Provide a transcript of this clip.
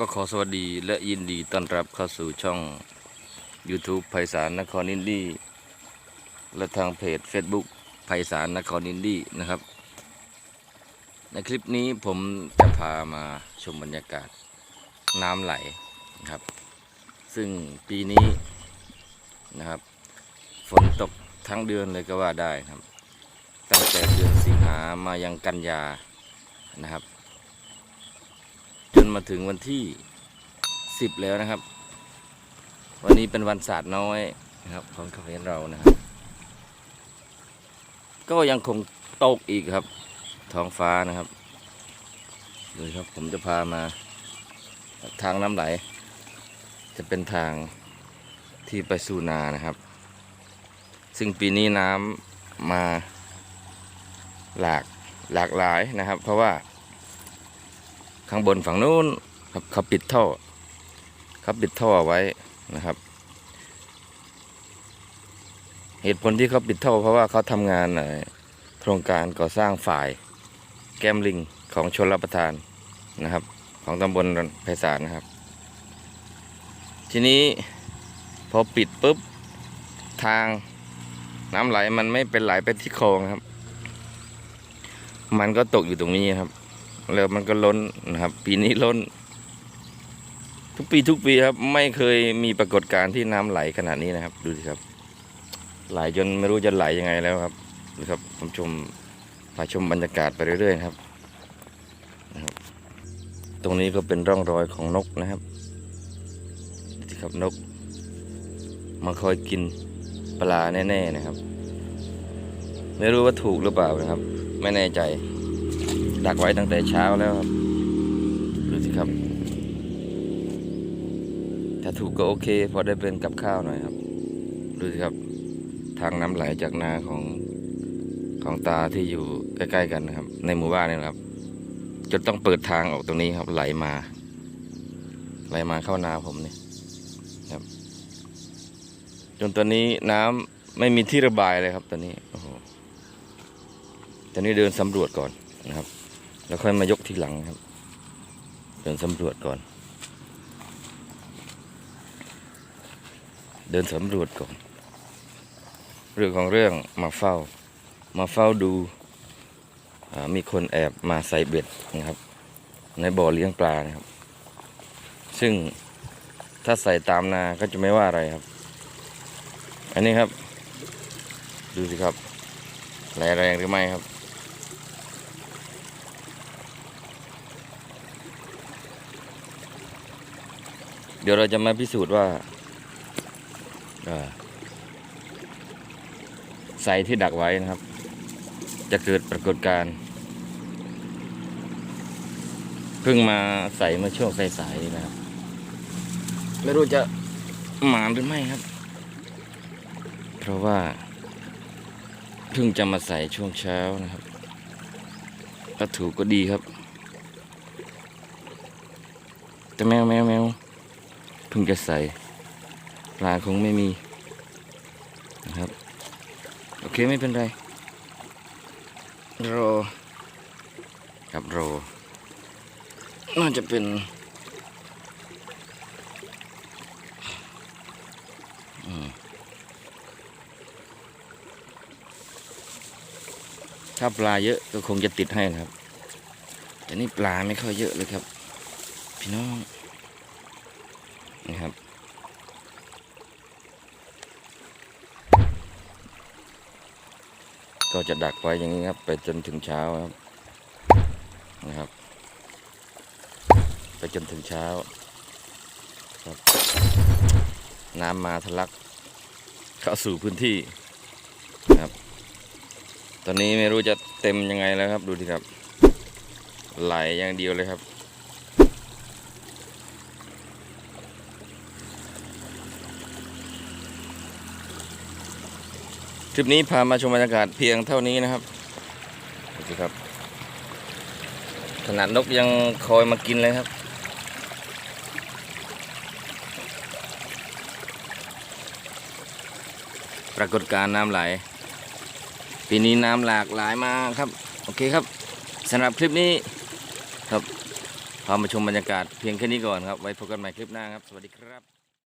ก็ขอสวัสดีและยินดีต้อนรับเข้าสู่ช่อง YouTube ไพศาลนครนินดีและทางเพจ Facebook ไพศาลนครนินดีนะครับ ในคลิปนี้ผมจะพามาชมบรรยากาศน้ำไหลนะครับ ซึ่งปีนี้นะครับ ฝนตกทั้งเดือนเลยก็ว่าได้ครับ ตั้งแต่เดือนสิงหามายังกันยานะครับ จนมาถึงวันที่ 10 แล้วนะครับ วันนี้เป็นวันศาสตร์น้อยนะครับของเขมรเรานะครับก็ยังคงตกอีกครับ ท้องฟ้านะครับดูครับผมจะพามาทางน้ำไหล จะเป็นทางที่ไปสู่นานะครับ ซึ่งปีนี้น้ำมาหลากหลากหลายนะครับ เพราะว่า ข้างบนฝั่งนู้นครับเขาปิดท่อเขาปิดท่อไว้นะครับ เหตุผลที่เขาปิดท่อเพราะว่าเขาทำงานโครงการก่อสร้างฝ่ายแก้มลิงของชนรับประทานนะครับ ของตำบลไพศาลนะครับ ทีนี้พอปิดปุ๊บทางน้ำไหลมันไม่เป็นไหลไปที่คลองครับ มันก็ตกอยู่ตรงนี้ครับ แล้วมันก็ล้นนะครับ ปีนี้ล้น ทุกปีทุกปีครับ ไม่เคยมีปรากฏการณ์ที่น้ำไหลขนาดนี้นะครับ ดูสิครับ ไหลจนไม่รู้จะไหลยังไงแล้วครับดูครับผมชมพาชมบรรยากาศไปเรื่อยๆครับนะครับ ตรงนี้ก็เป็นร่องรอยของนกนะครับดูสิครับนกมาคอยกินปลาแน่ๆนะครับ ไม่รู้ว่าถูกหรือเปล่านะครับ ไม่แน่ใจ ดักไว้ตั้งแต่เช้าแล้วครับดูสิครับ ถ้าถูกก็โอเค พอได้เป็นกับข้าวหน่อยครับ ดูสิครับ ทางน้ำไหลจากนาของของตาที่อยู่ใกล้ๆกันนะครับ ในหมู่บ้านนี่ครับจนต้องเปิดทางออกตรงนี้ครับ ไหลมา ไหลมาเข้านาผมนี่ครับ จนตอนนี้น้ำไม่มีที่ระบายเลยครับตอนนี้โอ้โหตอนนี้เดินสำรวจก่อนนะครับ แล้วค่อยมายกทีหลังครับ เดินสำรวจก่อน เดินสำรวจก่อน เรื่องของเรื่องมาเฝ้า มาเฝ้าดูามีคนแอบมาใส่เบ็ดนะครับ ในบ่อเลี้ยงปลานะครับ ซึ่งถ้าใส่ตามนาก็จะไม่ว่าอะไรครับ อันนี้ครับ ดูสิครับไหลแรงหรือไม่ครับ เดี๋ยวเราจะมาพิสูจน์ว่าใส่ที่ดักไว้นะครับ จะเกิดปรากฏการณ์เพิ่งมาใส่เมื่อช่วงสายๆนะครับ ไม่รู้จะหมานหรือไม่ครับ เพราะว่าเพิ่งจะมาใส่ช่วงเช้านะครับถ้าถูกก็ดีครับ แต่แมวแมวแมว พิ่งจะใส่ปลาคงไม่มีนะครับ โอเคไม่เป็นไร โรอครับโร น่าจะเป็น ถ้าปลาเยอะก็คงจะติดให้นะครับ แต่นี่ปลาไม่ค่อยเยอะเลยครับ พี่น้อง นะครับ ก็จะดักไว้อย่างนี้ครับ ไปจนถึงเช้าครับนะครับ ไปจนถึงเช้าครับน้ำมาทะลักเข้าสู่พื้นที่ครับ ตอนนี้ไม่รู้จะเต็มยังไงแล้วครับดูดิครับ ไหลอย่างเดียวเลยครับ คลิปนี้พามาชมบรรยากาศเพียงเท่านี้นะครับดูสิครับ ขนาดนกยังคอยมากินเลยครับ ปรากฏการณ์น้ำไหล ปีนี้น้ำหลากหลายมากครับ โอเคครับสำหรับคลิปนี้ครับพามาชมบรรยากาศเพียงแค่นี้ก่อนครับ ไว้พบกันใหม่คลิปหน้าครับ สวัสดีครับ